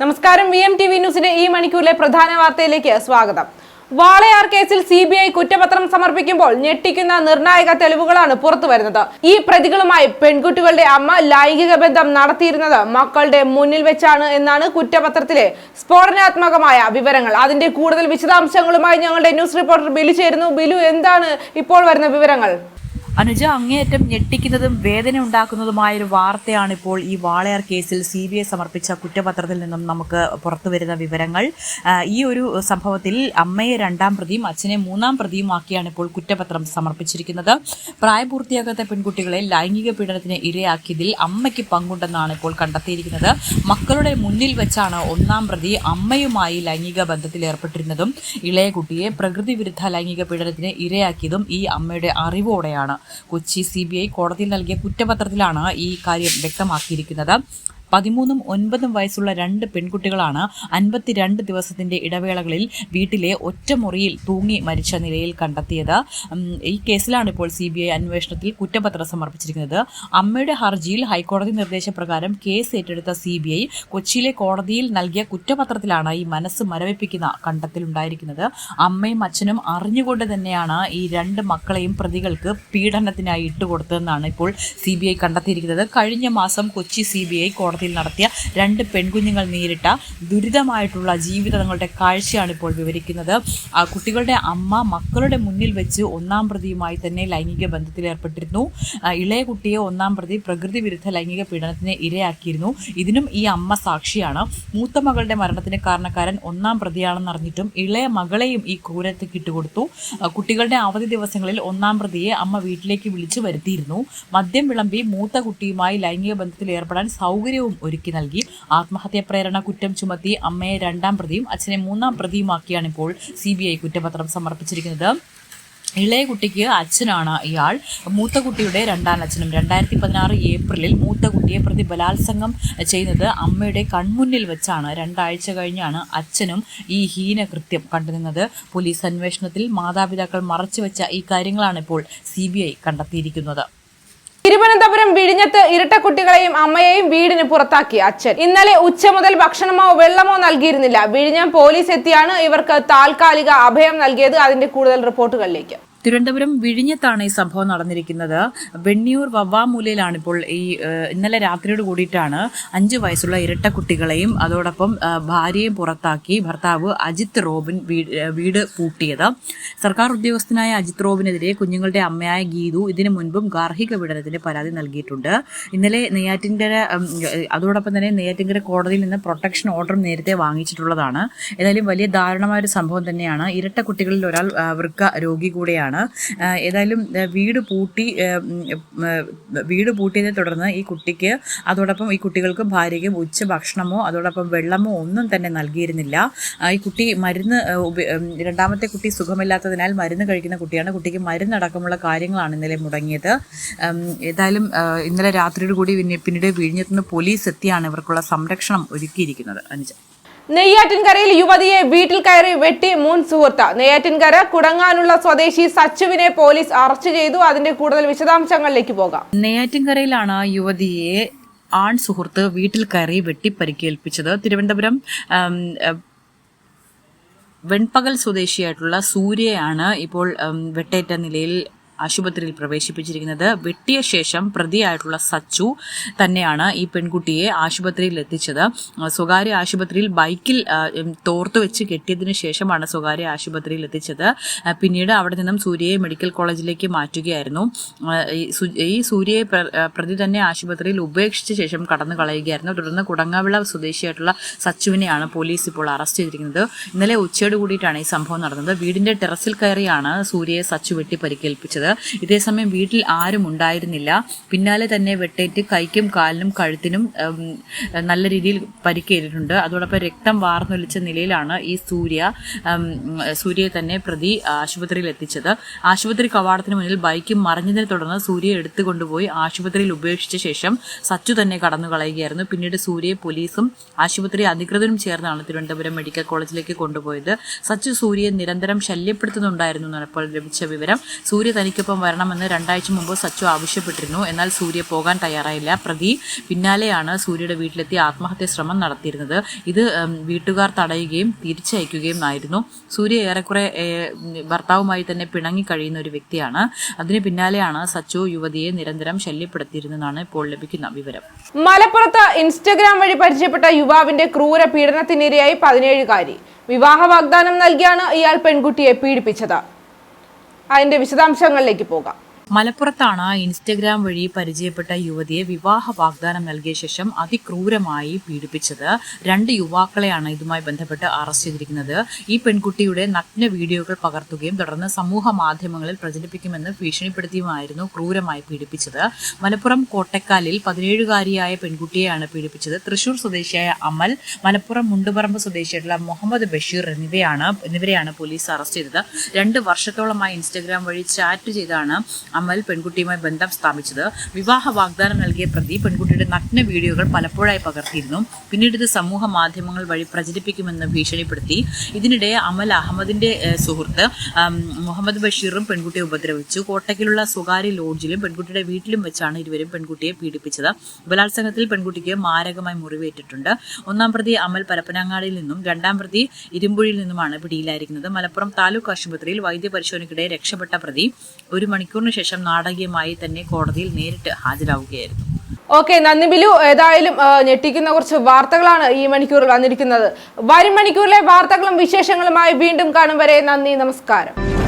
നമസ്കാരം. V M T V ന്യൂസിന്റെ ഈ മണിക്കൂറിലെ പ്രധാന വാർത്തയിലേക്ക് സ്വാഗതം. വാളയാർ കേസിൽ സി ബി ഐ കുറ്റപത്രം സമർപ്പിക്കുമ്പോൾ ഞെട്ടിക്കുന്ന നിർണായക തെളിവുകളാണ് പുറത്തുവരുന്നത് ഈ പ്രതികളുമായി പെൺകുട്ടികളുടെ അമ്മ ലൈംഗിക ബന്ധം നടത്തിയിരുന്നത് മക്കളുടെ മുന്നിൽ വെച്ചാണ് എന്നാണ് കുറ്റപത്രത്തിലെ സ്ഫോടനാത്മകമായ വിവരങ്ങൾ. അതിന്റെ കൂടുതൽ വിശദാംശങ്ങളുമായി ഞങ്ങളുടെ ന്യൂസ് റിപ്പോർട്ടർ ബിലു ചേരുന്നു. ബിലു എന്താണ് ഇപ്പോൾ വരുന്ന വിവരങ്ങൾ? അനുജ അങ്ങേയറ്റം ഞെട്ടിക്കുന്നതും വേദന ഉണ്ടാക്കുന്നതുമായ ഒരു വാർത്തയാണ് ഇപ്പോൾ ഈ വാളയാർ കേസിൽ സി ബി ഐ സമർപ്പിച്ച കുറ്റപത്രത്തിൽ നിന്നും നമുക്ക് പുറത്തുവരുന്ന വിവരങ്ങൾ. ഈ ഒരു സംഭവത്തിൽ അമ്മയെ രണ്ടാം പ്രതിയും അച്ഛനെ മൂന്നാം പ്രതിയുമാക്കിയാണ് ഇപ്പോൾ കുറ്റപത്രം സമർപ്പിച്ചിരിക്കുന്നത്. പ്രായപൂർത്തിയാകാത്ത പെൺകുട്ടികളെ ലൈംഗിക പീഡനത്തിന് ഇരയാക്കിയതിൽ അമ്മയ്ക്ക് പങ്കുണ്ടെന്നാണ് ഇപ്പോൾ കണ്ടെത്തിയിരിക്കുന്നത്. മക്കളുടെ മുന്നിൽ വെച്ചാണ് ഒന്നാം പ്രതി അമ്മയുമായി ലൈംഗിക ബന്ധത്തിൽ ഏർപ്പെട്ടിരുന്നതും ഇളയ കുട്ടിയെ പ്രകൃതി വിരുദ്ധ ലൈംഗിക പീഡനത്തിന് ഇരയാക്കിയതും ഈ അമ്മയുടെ അറിവോടെയാണ്. കൊച്ചി സി കോടതിയിൽ നൽകിയ കുറ്റപത്രത്തിലാണ് ഈ കാര്യം വ്യക്തമാക്കിയിരിക്കുന്നത്. പതിമൂന്നും ഒൻപതും വയസ്സുള്ള രണ്ട് പെൺകുട്ടികളാണ് അൻപത്തിരണ്ട് ദിവസത്തിന്റെ ഇടവേളകളിൽ വീട്ടിലെ ഒറ്റമുറിയിൽ തൂങ്ങി മരിച്ച നിലയിൽ കണ്ടെത്തിയത്. ഈ കേസിലാണ് ഇപ്പോൾ സി ബി ഐ അന്വേഷണത്തിൽ കുറ്റപത്രം സമർപ്പിച്ചിരിക്കുന്നത്. അമ്മയുടെ ഹർജിയിൽ ഹൈക്കോടതി നിർദ്ദേശപ്രകാരം കേസ് ഏറ്റെടുത്ത സി ബി ഐ കൊച്ചിയിലെ കോടതിയിൽ നൽകിയ കുറ്റപത്രത്തിലാണ് ഈ മനസ്സ് മരവിപ്പിക്കുന്ന കണ്ടെത്തലുണ്ടായിരിക്കുന്നത്. അമ്മയും അച്ഛനും അറിഞ്ഞുകൊണ്ട് തന്നെയാണ് ഈ രണ്ട് മക്കളെയും പ്രതികൾക്ക് പീഡനത്തിനായി ഇട്ടുകൊടുത്തതെന്നാണ് ഇപ്പോൾ സി ബി ഐ കണ്ടെത്തിയിരിക്കുന്നത്. കഴിഞ്ഞ മാസം കൊച്ചി സി ബി ഐ കോടതിയിൽ നടത്തിയ രണ്ട് പെൺകുഞ്ഞുങ്ങൾ നേരിട്ട ദുരിതമായിട്ടുള്ള ജീവിതങ്ങളുടെ കാഴ്ചയാണ് ഇപ്പോൾ വിവരിക്കുന്നത്. കുട്ടികളുടെ അമ്മ മക്കളുടെ മുന്നിൽ വെച്ച് ഒന്നാം പ്രതിയുമായി തന്നെ ലൈംഗിക ബന്ധത്തിൽ ഏർപ്പെട്ടിരുന്നു. ഇളയ കുട്ടിയെ ഒന്നാം പ്രതി പ്രകൃതി വിരുദ്ധ ലൈംഗിക പീഡനത്തിന് ഇരയാക്കിയിരുന്നു. ഇതിനും ഈ അമ്മ സാക്ഷിയാണ്. മൂത്ത മകളുടെ മരണത്തിന് കാരണക്കാരൻ ഒന്നാം പ്രതിയാണെന്ന് അറിഞ്ഞിട്ടും ഇളയ മകളെയും ഈ ക്രൂരതയ്ക്ക് ഇട്ടുകൊടുത്തു. കുട്ടികളുടെ അവധി ദിവസങ്ങളിൽ ഒന്നാം പ്രതിയെ അമ്മ വീട്ടിലേക്ക് വിളിച്ചു വരുത്തിയിരുന്നു. മദ്യം വിളമ്പി മൂത്ത കുട്ടിയുമായി ലൈംഗിക ബന്ധത്തിൽ ഏർപ്പെടാൻ സൗകര്യവും ഒരുക്കി നൽകി. ആത്മഹത്യാ പ്രേരണ കുറ്റം ചുമത്തി അമ്മയെ രണ്ടാം പ്രതിയും അച്ഛനെ മൂന്നാം പ്രതിയുമാക്കിയാണ് ഇപ്പോൾ സി ബി ഐ കുറ്റപത്രം സമർപ്പിച്ചിരിക്കുന്നത്. ഇളയ കുട്ടിക്ക് അച്ഛനാണ് ഇയാൾ. മൂത്ത കുട്ടിയുടെ രണ്ടാം അച്ഛനും രണ്ടായിരത്തി പതിനാറ് ഏപ്രിലിൽ മൂത്ത കുട്ടിയെ പ്രതി ബലാത്സംഗം ചെയ്യുന്നത് അമ്മയുടെ കൺമുന്നിൽ വെച്ചാണ്. രണ്ടാഴ്ച കഴിഞ്ഞാണ് അച്ഛനും ഈ ഹീനകൃത്യം കണ്ടുനിന്നത്. പോലീസ് അന്വേഷണത്തിൽ മാതാപിതാക്കൾ മറച്ചുവെച്ച ഈ കാര്യങ്ങളാണ് ഇപ്പോൾ സി കണ്ടെത്തിയിരിക്കുന്നത്. തിരുവനന്തപുരം വിഴിഞ്ഞത്ത് ഇരട്ട കുട്ടികളെയും അമ്മയെയും വീടിന് പുറത്താക്കി അച്ഛൻ. ഇന്നലെ ഉച്ച മുതൽ ഭക്ഷണമോ വെള്ളമോ നൽകിയിരുന്നില്ല. വിഴിഞ്ഞം പോലീസ് എത്തിയാണ് ഇവർക്ക് താൽക്കാലിക അഭയം നൽകിയത്. അതിന്റെ കൂടുതൽ റിപ്പോർട്ടുകളിലേക്ക്. തിരുവനന്തപുരം വിഴിഞ്ഞത്താണ് ഈ സംഭവം നടന്നിരിക്കുന്നത്. വെണ്ണിയൂർ വവ്വാമൂലയിലാണ് ഇപ്പോൾ ഈ ഇന്നലെ രാത്രിയോട് കൂടിയിട്ടാണ് അഞ്ചു വയസ്സുള്ള ഇരട്ട കുട്ടികളെയും അതോടൊപ്പം ഭാര്യയും പുറത്താക്കി ഭർത്താവ് അജിത് റോബിൻ വീട് പൂട്ടിയത്. സർക്കാർ ഉദ്യോഗസ്ഥനായ അജിത് റോബിനെതിരെ കുഞ്ഞുങ്ങളുടെ അമ്മയായ ഗീതു ഇതിനു മുൻപും ഗാർഹിക പീഡനത്തിന് പരാതി നൽകിയിട്ടുണ്ട്. ഇന്നലെ നെയ്യാറ്റിൻകര അതോടൊപ്പം തന്നെ നെയ്യാറ്റിൻകര കോടതിയിൽ നിന്ന് പ്രൊട്ടക്ഷൻ ഓർഡർ നേരത്തെ വാങ്ങിച്ചിട്ടുള്ളതാണ്. ഏതായാലും വലിയ ദാരുണമായ ഒരു സംഭവം തന്നെയാണ്. ഇരട്ട കുട്ടികളിൽ ഒരാൾ വൃക്ക രോഗി കൂടെയാണ്. ആ, ഏതായാലും വീട് പൂട്ടി വീട് പൂട്ടിയതിനെ തുടർന്ന് ഈ കുട്ടിക്ക് അതോടൊപ്പം ഈ കുട്ടികൾക്കും ഭാര്യയ്ക്കും ഉച്ച ഭക്ഷണമോ അതോടൊപ്പം വെള്ളമോ ഒന്നും തന്നെ നൽകിയിരുന്നില്ല. ഈ കുട്ടി മരുന്ന് രണ്ടാമത്തെ കുട്ടി സുഖമില്ലാത്തതിനാൽ മരുന്ന് കഴിക്കുന്ന കുട്ടിയാണ്. കുട്ടിക്ക് മരുന്നടക്കമുള്ള കാര്യങ്ങളാണ് ഇന്നലെ മുടങ്ങിയത്. ഏതായാലും ഇന്നലെ രാത്രിയോട് കൂടി പിന്നെ- പിന്നീട് വിഴിഞ്ഞത്തുനിന്ന് പോലീസ് എത്തിയാണ് ഇവർക്കുള്ള സംരക്ഷണം ഒരുക്കിയിരിക്കുന്നത്. അനുജ. നെയ്യാറ്റിൻകരയിൽ യുവതിയെ വീട്ടിൽ കയറി വെട്ടി മുൻ സുഹൃത്ത്. നെയ്യാറ്റിൻകര കുടങ്ങാനുള്ള സ്വദേശി സച്ചുവിനെ പോലീസ് അറസ്റ്റ് ചെയ്തു. അതിന്റെ കൂടുതൽ വിശദാംശങ്ങളിലേക്ക് പോകാം. നെയ്യാറ്റിൻകരയിലാണ് യുവതിയെ ആൺ സുഹൃത്ത് വീട്ടിൽ കയറി വെട്ടിപ്പരിക്കേൽപ്പിച്ചത്. തിരുവനന്തപുരം വെൺപകൽ സ്വദേശിയായിട്ടുള്ള സൂര്യയാണ് ഇപ്പോൾ വെട്ടേറ്റ നിലയിൽ ആശുപത്രിയിൽ പ്രവേശിപ്പിച്ചിരിക്കുന്നത്. വെട്ടിയ ശേഷം പ്രതിയായിട്ടുള്ള സച്ചു തന്നെയാണ് ഈ പെൺകുട്ടിയെ ആശുപത്രിയിൽ എത്തിച്ചത്. സ്വകാര്യ ആശുപത്രിയിൽ ബൈക്കിൽ തോർത്തു വെച്ച് കെട്ടിയതിനു ശേഷമാണ് സ്വകാര്യ ആശുപത്രിയിൽ എത്തിച്ചത്. പിന്നീട് അവിടെ നിന്നും സൂര്യയെ മെഡിക്കൽ കോളേജിലേക്ക് മാറ്റുകയായിരുന്നു. ഈ സൂര്യയെ പ്രതി തന്നെ ആശുപത്രിയിൽ ഉപേക്ഷിച്ച ശേഷം കടന്നു കളയുകയായിരുന്നു. തുടർന്ന് കുടങ്ങാവിള സ്വദേശിയായിട്ടുള്ള സച്ചുവിനെയാണ് പോലീസ് ഇപ്പോൾ അറസ്റ്റ് ചെയ്തിരിക്കുന്നത്. ഇന്നലെ ഉച്ചയോട് കൂടിയിട്ടാണ് ഈ സംഭവം നടന്നത്. വീടിന്റെ ടെറസിൽ കയറിയാണ് സൂര്യയെ സച്ചു വെട്ടി പരിക്കേൽപ്പിച്ചത് ഇതേസമയം വീട്ടിൽ ആരും ഉണ്ടായിരുന്നില്ല. പിന്നാലെ തന്നെ വെട്ടേറ്റ് കൈക്കും കാലിനും കഴുത്തിനും നല്ല രീതിയിൽ പരിക്കേറ്റിട്ടുണ്ട്. അതോടൊപ്പം രക്തം വാർന്നൊലിച്ച നിലയിലാണ് ഈ സൂര്യ സൂര്യയെ തന്നെ പ്രതി ആശുപത്രിയിൽ എത്തിച്ചത്. ആശുപത്രി കവാടത്തിന് മുന്നിൽ ബൈക്ക് മറിഞ്ഞതിനെ തുടർന്ന് സൂര്യയെ എടുത്തുകൊണ്ടുപോയി ആശുപത്രിയിൽ ഉപേക്ഷിച്ച ശേഷം സച്ചു തന്നെ കടന്നു കളയുകയായിരുന്നു. പിന്നീട് സൂര്യയെ പോലീസും ആശുപത്രി അധികൃതരും ചേർന്നാണ് തിരുവനന്തപുരം മെഡിക്കൽ കോളേജിലേക്ക് കൊണ്ടുപോയത്. സച്ചു സൂര്യയെ നിരന്തരം ശല്യപ്പെടുത്തുന്നുണ്ടായിരുന്നു എന്നാണ് ഇപ്പോൾ ലഭിച്ച വിവരം. സൂര്യ തനിക്കൊപ്പം വരണമെന്ന് രണ്ടാഴ്ച മുമ്പ് സച്ചു ആവശ്യപ്പെട്ടിരുന്നു. എന്നാൽ സൂര്യ പോകാൻ തയ്യാറായില്ല. പ്രതി പിന്നാലെയാണ് സൂര്യയുടെ വീട്ടിലെത്തി ആത്മഹത്യ ശ്രമം നടത്തിയിരുന്നത്. ഇത് വീട്ടുകാർ തടയുകയും തിരിച്ചയക്കുകയും ആയിരുന്നു. സൂര്യ ഏറെക്കുറെ ഭർത്താവുമായി തന്നെ പിണങ്ങി കഴിയുന്ന ഒരു വ്യക്തിയാണ്. അതിന് പിന്നാലെയാണ് സച്ചു യുവതിയെ നിരന്തരം ശല്യപ്പെടുത്തിയിരുന്നതാണ് ഇപ്പോൾ ലഭിക്കുന്ന വിവരം. മലപ്പുറത്ത് ഇൻസ്റ്റഗ്രാം വഴി പരിചയപ്പെട്ട യുവാവിന്റെ ക്രൂര പീഡനത്തിനിരയായി പതിനേഴുകാരി. വിവാഹ വാഗ്ദാനം നൽകിയാണ് ഇയാൾ പെൺകുട്ടിയെ പീഡിപ്പിച്ചത്. അതിന്റെ വിശദാംശങ്ങളിലേക്ക് പോകാം. മലപ്പുറത്താണ് ഇൻസ്റ്റഗ്രാം വഴി പരിചയപ്പെട്ട യുവതിയെ വിവാഹ വാഗ്ദാനം നൽകിയ ശേഷം അതിക്രൂരമായി പീഡിപ്പിച്ചത് രണ്ട് യുവാക്കളെയാണ് ഇതുമായി ബന്ധപ്പെട്ട് അറസ്റ്റ് ചെയ്തിരിക്കുന്നത്. ഈ പെൺകുട്ടിയുടെ നഗ്ന വീഡിയോകൾ പകർത്തുകയും തുടർന്ന് സമൂഹ മാധ്യമങ്ങളിൽ പ്രചരിപ്പിക്കുമെന്ന് ഭീഷണിപ്പെടുത്തിയുമായിരുന്നു ക്രൂരമായി പീഡിപ്പിച്ചത്. മലപ്പുറം കോട്ടക്കാലിൽ പതിനേഴുകാരിയായ പെൺകുട്ടിയെയാണ് പീഡിപ്പിച്ചത്. തൃശൂർ സ്വദേശിയായ അമൽ മലപ്പുറം മുണ്ടുപറമ്പ് സ്വദേശിയായിട്ടുള്ള മുഹമ്മദ് ബഷീർ എന്നിവയാണ് എന്നിവരെയാണ് പോലീസ് അറസ്റ്റ് ചെയ്തത്. രണ്ട് വർഷത്തോളമായി ഇൻസ്റ്റഗ്രാം വഴി ചാറ്റ് ചെയ്താണ് അമൽ പെൺകുട്ടിയുമായി ബന്ധം സ്ഥാപിച്ചത് വിവാഹ വാഗ്ദാനം നൽകിയ പ്രതി പെൺകുട്ടിയുടെ നഗ്ന വീഡിയോകൾ പലപ്പോഴായി പകർത്തിയിരുന്നു. പിന്നീട് ഇത് സമൂഹ മാധ്യമങ്ങൾ വഴി പ്രചരിപ്പിക്കുമെന്ന് ഭീഷണിപ്പെടുത്തി. ഇതിനിടെ അമൽ അഹമ്മദിന്റെ സുഹൃത്ത് മുഹമ്മദ് ബഷീറും പെൺകുട്ടിയെ ഉപദ്രവിച്ചു. കോട്ടയ്ക്കിലുള്ള സ്വകാര്യ ലോഡ്ജിലും പെൺകുട്ടിയുടെ വീട്ടിലും വെച്ചാണ് ഇരുവരും പെൺകുട്ടിയെ പീഡിപ്പിച്ചത്. ബലാത്സംഗത്തിൽ പെൺകുട്ടിക്ക് മാരകമായി മുറിവേറ്റിട്ടുണ്ട്. ഒന്നാം പ്രതി അമൽ പരപ്പനങ്ങാടിയിൽ നിന്നും രണ്ടാം പ്രതി ഇരുമ്പുഴിയിൽ നിന്നുമാണ് പിടിയിലായിരിക്കുന്നത്. മലപ്പുറം താലൂക്ക് ആശുപത്രിയിൽ വൈദ്യപരിശോധനയ്ക്കിടെ രക്ഷപ്പെട്ട പ്രതി ഒരു മണിക്കൂറിന് ശേഷം നാടകീയമായി തന്നെ കോടതിയിൽ നേരിട്ട് ഹാജരാവുകയായിരുന്നു. ഓക്കെ നന്ദി ബിലു. ഏതായാലും ഞെട്ടിക്കുന്ന കുറച്ച് വാർത്തകളാണ് ഈ മണിക്കൂറിൽ വന്നിരിക്കുന്നത്. വരും മണിക്കൂറിലെ വാർത്തകളും വിശേഷങ്ങളുമായി വീണ്ടും കാണും വരെ. നന്ദി നമസ്കാരം.